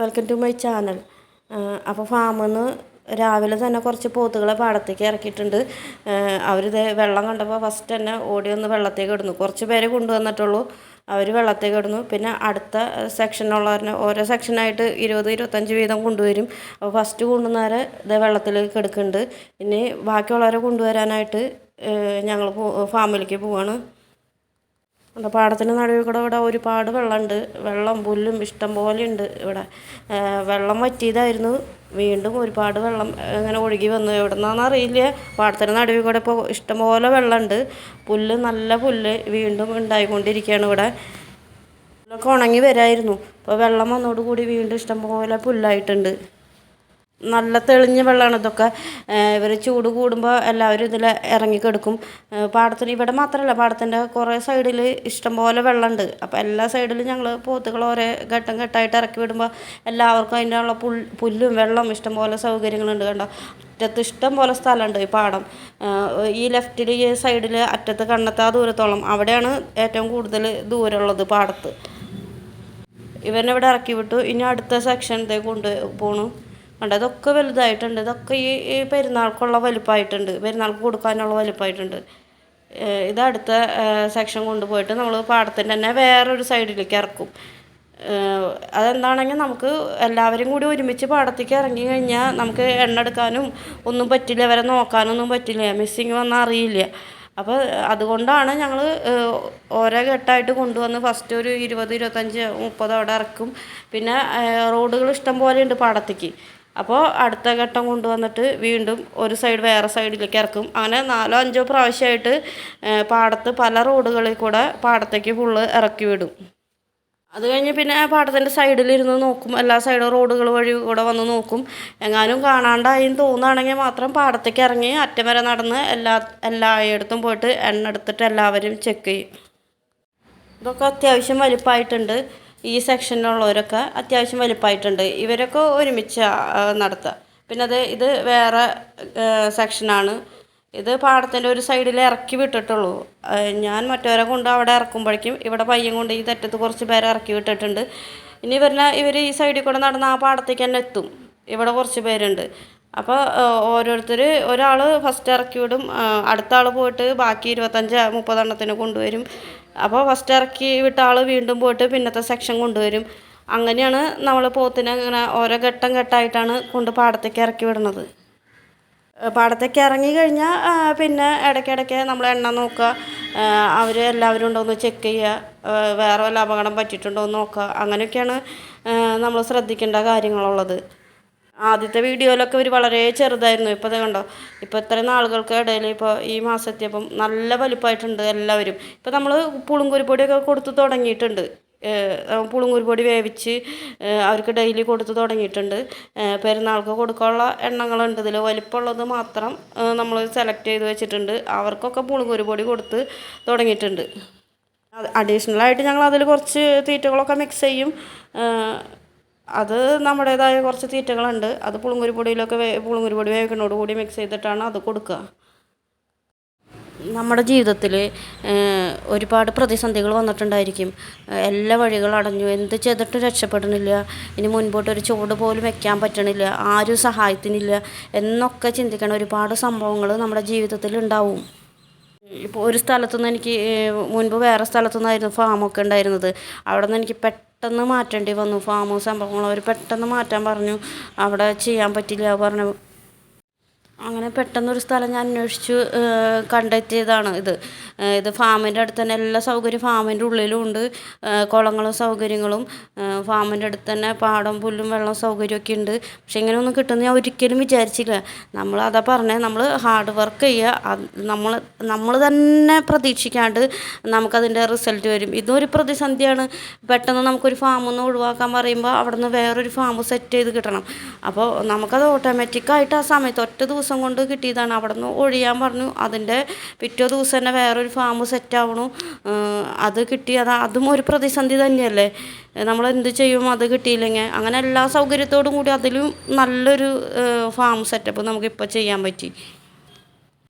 Welcome to my channel അപ്പോൾ ഫാമിൽ നിന്ന് രാവിലെ തന്നെ കുറച്ച് പോത്തുകളെ പാടത്തേക്ക് ഇറക്കിയിട്ടുണ്ട്. അവരിത് വെള്ളം കണ്ടപ്പോൾ ഫസ്റ്റ് തന്നെ ഓടി വന്ന് വെള്ളത്തേക്ക് ഇടുന്നു. കുറച്ച് പേരെ കൊണ്ടുവന്നിട്ടുള്ളൂ. അവർ വെള്ളത്തേക്ക് ഇടുന്നു. പിന്നെ അടുത്ത സെക്ഷനുള്ളവരെ ഓരോ സെക്ഷനായിട്ട് ഇരുപത് ഇരുപത്തഞ്ച് വീതം കൊണ്ടുവരും. അപ്പോൾ ഫസ്റ്റ് കൊണ്ടുവന്നവരെ ഇത് വെള്ളത്തിലേക്ക് എടുക്കുന്നുണ്ട്. ഇനി ബാക്കിയുള്ളവരെ കൊണ്ടുവരാനായിട്ട് ഞങ്ങൾ ഫാമിലേക്ക് പോവാണ്. ഉണ്ട്? പാടത്തിന് നടുവിൽ കൂടെ ഇവിടെ ഒരുപാട് വെള്ളമുണ്ട്. വെള്ളം പുല്ലും ഇഷ്ടം പോലെ ഉണ്ട് ഇവിടെ. വെള്ളം വറ്റിയതായിരുന്നു. വീണ്ടും ഒരുപാട് വെള്ളം ഇങ്ങനെ ഒഴുകി വന്നു. എവിടെ നിന്നാണെന്ന് അറിയില്ല. പാടത്തിന് നടുവിൽ കൂടെ ഇപ്പോൾ ഇഷ്ടംപോലെ വെള്ളമുണ്ട്. പുല്ല് നല്ല പുല്ല് വീണ്ടും ഉണ്ടായിക്കൊണ്ടിരിക്കുകയാണ് ഇവിടെ. പുല്ലൊക്കെ ഉണങ്ങി വരായിരുന്നു. ഇപ്പോൾ വെള്ളം വന്നതോടുകൂടി വീണ്ടും ഇഷ്ടം പോലെ പുല്ലായിട്ടുണ്ട്. നല്ല തെളിഞ്ഞ വെള്ളമാണ് ഇതൊക്കെ. ഇവർ ചൂട് കൂടുമ്പോൾ എല്ലാവരും ഇതിൽ ഇറങ്ങിക്കെടുക്കും പാടത്തിന് ഇവിടെ മാത്രമല്ല പാടത്തിന്റെ കുറേ സൈഡിൽ ഇഷ്ടംപോലെ വെള്ളമുണ്ട് അപ്പോൾ എല്ലാ സൈഡിലും ഞങ്ങൾ പോത്തുകൾ ഓരോ ഘട്ടം ഘട്ടമായിട്ട് ഇറക്കി വിടുമ്പോൾ എല്ലാവർക്കും അതിന്റെ ഉള്ള പുൽ പുല്ലും വെള്ളം ഇഷ്ടംപോലെ സൗകര്യങ്ങളുണ്ട് കണ്ടോ? അറ്റത്ത് ഇഷ്ടം പോലെ സ്ഥലമുണ്ട് ഈ പാടം. ഈ ലെഫ്റ്റിൽ ഈ സൈഡിൽ അറ്റത്ത് കണ്ണെത്താ ദൂരത്തോളം. അവിടെയാണ് ഏറ്റവും കൂടുതൽ ദൂരമുള്ളത് പാടത്ത്. ഇവനെ ഇവിടെ ഇറക്കി വിട്ടു. ഇനി അടുത്ത സെക്ഷനിലേക്ക് കൊണ്ട് പോണു. കണ്ട ഇതൊക്കെ വലുതായിട്ടുണ്ട്. ഇതൊക്കെ ഈ ഈ പെരുന്നാൾക്കുള്ള വലുപ്പമായിട്ടുണ്ട് പെരുന്നാൾക്ക് കൊടുക്കാനുള്ള വലുപ്പമായിട്ടുണ്ട് ഇത് അടുത്ത സെക്ഷൻ കൊണ്ടുപോയിട്ട് നമ്മൾ പാടത്തിന്റെ തന്നെ വേറൊരു സൈഡിലേക്ക് ഇറക്കും. അതെന്താണെങ്കിൽ നമുക്ക് എല്ലാവരും കൂടി ഒരുമിച്ച് പാടത്തേക്ക് ഇറങ്ങി കഴിഞ്ഞാൽ നമുക്ക് എണ്ണ എടുക്കാനും ഒന്നും പറ്റില്ല അവരെ നോക്കാനൊന്നും പറ്റില്ല. മിസ്സിങ് വന്നാൽ അറിയില്ല. അപ്പോൾ അതുകൊണ്ടാണ് ഞങ്ങൾ ഓരോ ഘട്ടമായിട്ട് കൊണ്ടുവന്ന് ഫസ്റ്റ് ഒരു ഇരുപത് ഇരുപത്തഞ്ച് മുപ്പത് അവിടെ ഇറക്കും. പിന്നെ റോഡുകൾ ഇഷ്ടം പോലെ ഉണ്ട് പാടത്തേക്ക്. അപ്പോൾ അടുത്ത ഘട്ടം കൊണ്ടുവന്നിട്ട് വീണ്ടും ഒരു സൈഡ് വേറെ സൈഡിലേക്ക് ഇറക്കും. അങ്ങനെ നാലോ അഞ്ചോ പ്രാവശ്യമായിട്ട് പാടത്ത് പല റോഡുകളിൽ കൂടെ പാടത്തേക്ക് ഫുള്ള് ഇറക്കി വിടും. അത് കഴിഞ്ഞ് പിന്നെ പാടത്തിന്റെ സൈഡിലിരുന്ന് നോക്കും. എല്ലാ സൈഡും റോഡുകൾ വഴി കൂടെ വന്ന് നോക്കും. എങ്ങാനും കാണാണ്ടായി തോന്നുകയാണെങ്കിൽ മാത്രം പാടത്തേക്ക് ഇറങ്ങി അറ്റം വരെ നടന്ന് എല്ലാ എല്ലായിടത്തും പോയിട്ട് എണ്ണ എടുത്തിട്ട് എല്ലാവരും ചെക്ക് ചെയ്യും. ഇതൊക്കെ അത്യാവശ്യം വലിപ്പമായിട്ടുണ്ട്. ഈ സെക്ഷനിലുള്ളവരൊക്കെ അത്യാവശ്യം വലുപ്പമായിട്ടുണ്ട് ഇവരൊക്കെ ഒരുമിച്ച് നടത്തുക. പിന്നെ അത് ഇത് വേറെ സെക്ഷനാണ്. ഇത് പാടത്തിന്റെ ഒരു സൈഡിൽ ഇറക്കി വിട്ടിട്ടുള്ളൂ. ഞാൻ മറ്റവരെ കൊണ്ട് അവിടെ ഇറക്കുമ്പോഴേക്കും ഇവിടെ പയ്യൻ കൊണ്ട് ഈ തെറ്റത്ത് കുറച്ച് പേരെ ഇറക്കി വിട്ടിട്ടുണ്ട്. ഇനി ഇവരെ ഇവർ ഈ സൈഡിൽ കൂടെ നടന്ന് ആ പാടത്തേക്ക് തന്നെ എത്തും. ഇവിടെ കുറച്ച് പേരുണ്ട്. അപ്പോൾ ഓരോരുത്തർ ഒരാൾ ഫസ്റ്റ് ഇറക്കി വിടും. അടുത്ത ആൾ പോയിട്ട് ബാക്കി ഇരുപത്തഞ്ച് മുപ്പതെണ്ണത്തിന് കൊണ്ടുവരും. അപ്പോൾ ഫസ്റ്റ് ഇറക്കി വിട്ട ആൾ വീണ്ടും പോയിട്ട് പിന്നത്തെ സെക്ഷൻ കൊണ്ടുവരും. അങ്ങനെയാണ് നമ്മൾ പോത്തിനെ ഇങ്ങനെ ഓരോ ഘട്ടം ഘട്ടമായിട്ടാണ് കൊണ്ട് പാടത്തേക്ക് ഇറക്കി വിടുന്നത്. പാടത്തേക്ക് ഇറങ്ങി കഴിഞ്ഞാൽ പിന്നെ ഇടയ്ക്കിടയ്ക്ക് നമ്മൾ എണ്ണ നോക്കുക. അവർ എല്ലാവരും ഉണ്ടോ എന്ന് ചെക്ക് ചെയ്യുക വേറെ വല്ല അപകടം പറ്റിയിട്ടുണ്ടോ എന്ന് നോക്കുക. അങ്ങനെയൊക്കെയാണ് നമ്മൾ ശ്രദ്ധിക്കേണ്ട കാര്യങ്ങളുള്ളത്. ആദ്യത്തെ വീഡിയോയിലൊക്കെ ഇവർ വളരെ ചെറുതായിരുന്നു. ഇപ്പോൾ അത് കണ്ടോ? ഇപ്പോൾ ഇത്രയും നാളുകൾക്ക് ഇടയിൽ ഇപ്പോൾ ഈ മാസത്തിയപ്പം നല്ല വലുപ്പമായിട്ടുണ്ട് എല്ലാവരും. ഇപ്പോൾ നമ്മൾ പുളുങ്കുരിപ്പൊടിയൊക്കെ കൊടുത്തു തുടങ്ങിയിട്ടുണ്ട്. പുളുങ്കുരിപ്പൊടി വേവിച്ച് അവർക്ക് ഡെയിലി കൊടുത്തു തുടങ്ങിയിട്ടുണ്ട്. പെരുന്നാൾക്ക് കൊടുക്കാനുള്ള എണ്ണങ്ങളുണ്ട്. ഇതിൽ വലിപ്പമുള്ളത് മാത്രം നമ്മൾ സെലക്ട് ചെയ്ത് വെച്ചിട്ടുണ്ട്. അവർക്കൊക്കെ പുളുങ്കുരിപ്പൊടി കൊടുത്ത് തുടങ്ങിയിട്ടുണ്ട്. അഡീഷണലായിട്ട് ഞങ്ങൾ അതിൽ കുറച്ച് തീറ്റകളൊക്കെ മിക്സ് ചെയ്യും. അത് നമ്മുടേതായ കുറച്ച് തീറ്റകളുണ്ട്. അത് പുളുങ്കുരു പൊടിയിലൊക്കെ വേ പുളുങ്കുരു പൊടി വേവിക്കുന്നതോട് കൂടി മിക്സ് ചെയ്തിട്ടാണ് അത് കൊടുക്കുക നമ്മുടെ ജീവിതത്തിൽ ഒരുപാട് പ്രതിസന്ധികൾ വന്നിട്ടുണ്ടായിരിക്കും. എല്ലാ വഴികളും അടഞ്ഞു. എന്ത് ചെയ്തിട്ടും രക്ഷപ്പെടുന്നില്ല. ഇനി മുൻപോട്ട് ഒരു ചുവട് പോലും വെക്കാൻ പറ്റണില്ല. ആരും സഹായത്തിനില്ല. എന്നൊക്കെ ചിന്തിക്കണ ഒരുപാട് സംഭവങ്ങൾ നമ്മുടെ ജീവിതത്തിൽ ഉണ്ടാവും. ഇപ്പോൾ ഒരു സ്ഥലത്തുനിന്ന് എനിക്ക് മുൻപ് വേറെ സ്ഥലത്തുനിന്നായിരുന്നു ഫാമൊക്കെ ഉണ്ടായിരുന്നത്. അവിടെ നിന്ന് എനിക്ക് പെട്ടെന്ന് മാറ്റേണ്ടി വന്നു. ഫാമും സംഭവങ്ങളും അവർ പെട്ടെന്ന് മാറ്റാൻ പറഞ്ഞു. അവിടെ ചെയ്യാൻ പറ്റില്ല പറഞ്ഞു. അങ്ങനെ പെട്ടെന്നൊരു സ്ഥലം ഞാൻ അന്വേഷിച്ചു കണ്ടെത്തിയതാണ് ഇത്. ഇത് ഫാമിന്റെ അടുത്ത് തന്നെ എല്ലാ സൗകര്യം ഫാമിന്റെ ഉള്ളിലും ഉണ്ട്. കുളങ്ങളും സൗകര്യങ്ങളും. ഫാമിന്റെ അടുത്ത് തന്നെ പാടം പുല്ലും വെള്ളം സൗകര്യമൊക്കെ ഉണ്ട്. പക്ഷെ ഇങ്ങനെയൊന്നും കിട്ടുന്ന ഞാൻ ഒരിക്കലും വിചാരിച്ചില്ല. നമ്മൾ അതാ പറഞ്ഞത് നമ്മൾ ഹാർഡ് വർക്ക് ചെയ്യുക. നമ്മൾ നമ്മൾ തന്നെ പ്രതീക്ഷിക്കാണ്ട് നമുക്കതിന്റെ റിസൾട്ട് വരും. ഇതൊരു പ്രതിസന്ധിയാണ്. പെട്ടെന്ന് നമുക്കൊരു ഫാമിൽ നിന്ന് ഒഴിവാക്കാൻ പറയുമ്പോൾ അവിടെ നിന്ന് വേറൊരു ഫാം സെറ്റ് ചെയ്ത് കിട്ടണം. അപ്പോൾ നമുക്കത് ഓട്ടോമാറ്റിക്കായിട്ട് ആ സമയത്ത് ഒറ്റ ദിവസം കൊണ്ട് കിട്ടിയതാണ്. അവിടെ നിന്ന് ഒഴിയാൻ പറഞ്ഞു. അതിന്റെ പിറ്റേ ദിവസം തന്നെ വേറൊരു ഫാം സെറ്റ് ആവണു. അത് കിട്ടി. അത് അതും ഒരു പ്രതിസന്ധി തന്നെയല്ലേ? നമ്മൾ എന്ത് ചെയ്യും? അത് കിട്ടിയില്ലെങ്കിൽ. അങ്ങനെ എല്ലാ സൗകര്യത്തോടും കൂടി അതിലും നല്ലൊരു ഫാം സെറ്റപ്പ് നമുക്കിപ്പോൾ ചെയ്യാൻ പറ്റി.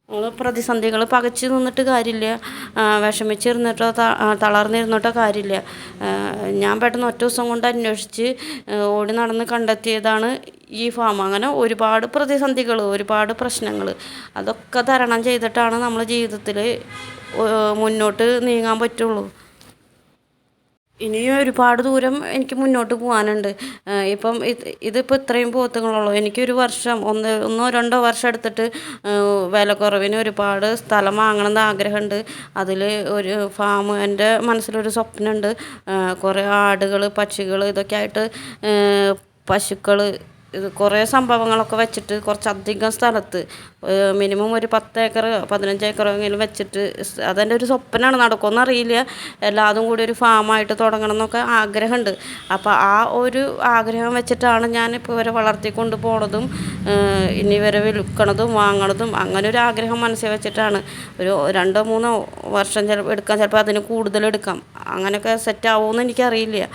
നമ്മൾ പ്രതിസന്ധികൾ പകച്ച് നിന്നിട്ട് കാര്യമില്ല. വിഷമിച്ചിരുന്നിട്ടോ തളർന്നിരുന്നിട്ടോ കാര്യമില്ല. ഞാൻ പെട്ടെന്ന് ഒറ്റ ദിവസം കൊണ്ട് അന്വേഷിച്ച് ഓടി നടന്ന് കണ്ടെത്തിയതാണ് ഈ ഫാം അങ്ങനെ ഒരുപാട് പ്രതിസന്ധികൾ ഒരുപാട് പ്രശ്നങ്ങൾ അതൊക്കെ തരണം ചെയ്തിട്ടാണ് നമ്മൾ ജീവിതത്തിൽ മുന്നോട്ട് നീങ്ങാൻ പറ്റുള്ളൂ. ഇനിയും ഒരുപാട് ദൂരം എനിക്ക് മുന്നോട്ട് പോകാനുണ്ട്. ഇപ്പം ഇത് ഇതിപ്പോൾ ഇത്രയും പോത്തുകളുള്ളൂ. എനിക്കൊരു വർഷം ഒന്ന് ഒന്നോ രണ്ടോ വർഷം എടുത്തിട്ട് വിലക്കുറവിന് ഒരുപാട് സ്ഥലം വാങ്ങണമെന്ന് ആഗ്രഹമുണ്ട്. അതിൽ ഒരു ഫാം എന്റെ മനസ്സിലൊരു സ്വപ്നമുണ്ട്. കുറേ ആടുകൾ പക്ഷികൾ ഇതൊക്കെ ആയിട്ട് പശുക്കൾ കുറേ സംഭവങ്ങളൊക്കെ വെച്ചിട്ട് കുറച്ചധികം സ്ഥലത്ത് മിനിമം ഒരു പത്ത് ഏക്കർ പതിനഞ്ച് ഏക്കറെങ്കിലും വെച്ചിട്ട് അതെന്റെ ഒരു സ്വപ്നമാണ് നടക്കുമെന്ന് അറിയില്ല. എല്ലാതും കൂടി ഒരു ഫാമായിട്ട് തുടങ്ങണം എന്നൊക്കെ ആഗ്രഹമുണ്ട് അപ്പോൾ ആ ഒരു ആഗ്രഹം വെച്ചിട്ടാണ് ഞാൻ ഞാനിപ്പോൾ ഇവരെ വളർത്തിക്കൊണ്ട് പോണതും ഇനി ഇവരെ വിൽക്കണതും വാങ്ങണതും അങ്ങനെ ഒരു ആഗ്രഹം മനസ്സിൽ വെച്ചിട്ടാണ്. ഒരു രണ്ടോ മൂന്നോ വർഷം ചിലപ്പോൾ എടുക്കാം. ചിലപ്പോൾ അതിന് കൂടുതൽ എടുക്കാം. അങ്ങനെയൊക്കെ സെറ്റ് ആവുമെന്ന് എനിക്കറിയില്ല.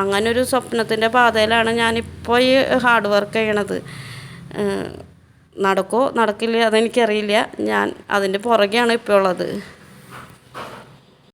അങ്ങനെ ഒരു സ്വപ്നത്തിന്റെ പാതയിലാണ് ഞാനിപ്പോൾ ഈ ഹാർഡ് വർക്ക് ചെയ്യണത്. നടക്കോ നടക്കില്ല അതെനിക്കറിയില്ല. ഞാൻ അതിന്റെ പുറകെയാണ് ഇപ്പോൾ ഉള്ളത്.